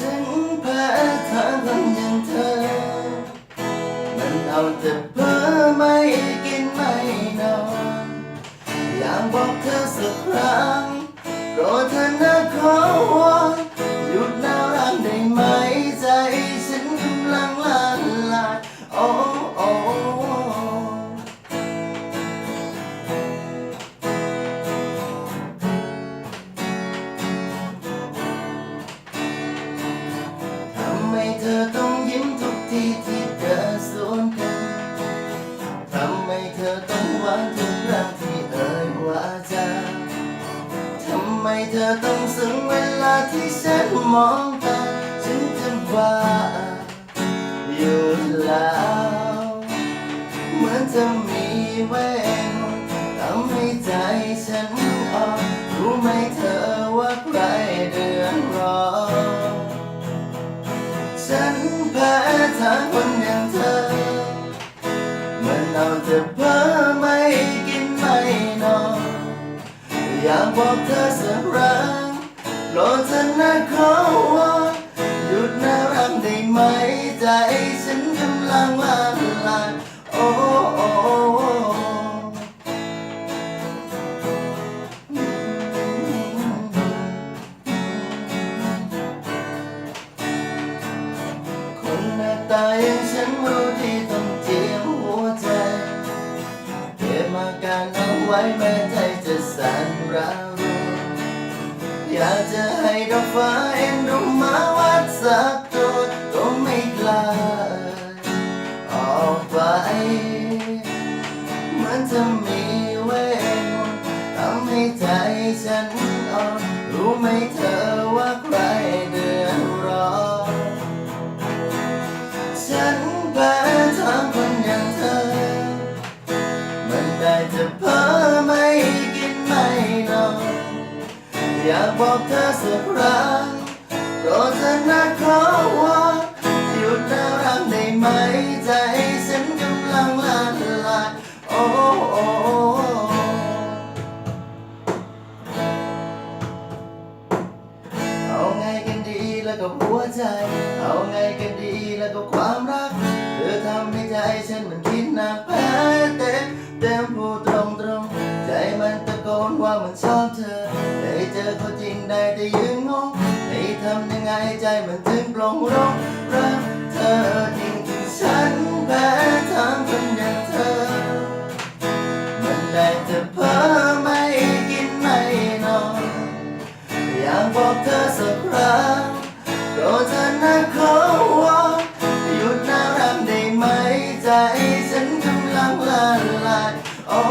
ฉันแพ้ทางคนอย่างเธอ มันเอาแต่เพ้อไม่กินไม่นอน อยากบอกเธอสักครั้งโปรดเธอนะขอวอนำไมเธอต้องยิ้มทุกทีที่เดินสวนกันทำไมเธอต้องหวานทุกครั้งที่เอ่ยว่าจาทำไมเธอต้องซึ้งเวลาที่ฉันมองตาฉันจะบ้าอยู่แล้วเหมือนจะมีเวทมนทำให้ใจฉันอ่อนรู้ไหม บอกเธอสักครั้งโปรดเธอนะขอวอนหยุดน่ารักได้ไหม ใจฉันกำลังละลายโอ้โอ้โอ้คนหน้าตาอย่างฉันรู้ที่ต้องเจียมหัวใจเก็บมาการเอา ไว้แม้ใจจะสั่นร้าวอยากจะให้ดอกฟ้าเอ็นดูมาวัดสักตัวก็ไม่กล้าออกไปเหมือนจะมีเวททำให้ใจฉันอ่อนรู้ไหมเธอว่าใคร บอกเธอสักครั้งโปรดเธอนะขอวอนหยุดน่ารักได้ไหมใจฉันกำลังละลายโอ้โอ้โอ้เอาไงกันดีแล้วก็หัวใจ เอาไงกันดีแล้วก็ความรัก ได้แต่ยืนงงให้ทำยังไงใจมันถึงปลงร้องรักเธอจริงที่ฉันแพ้ทางคนอย่างเธอ มันได้แต่เพ้อไม่กินไม่นอนอยากบอกเธอสักครั้งโปรดเธอนะขอวอนหยุดน่ารักได้ไหมใจฉันกำลังละลายโอ้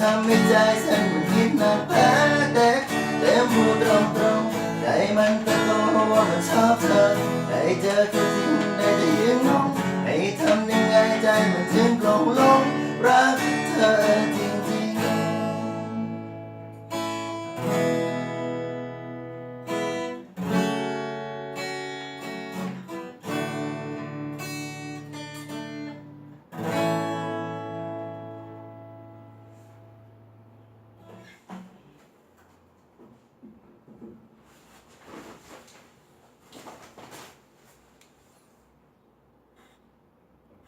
ทำให้ใจฉันมันคิดหนักแพ้เด็กเต็มพูดตรงตรงใจมันตะโกนว่ามันชอบเธอได้เจอเธอจริงได้แต่ยืนงงให้ทำยังไงใจมันถึงปลงลงรัก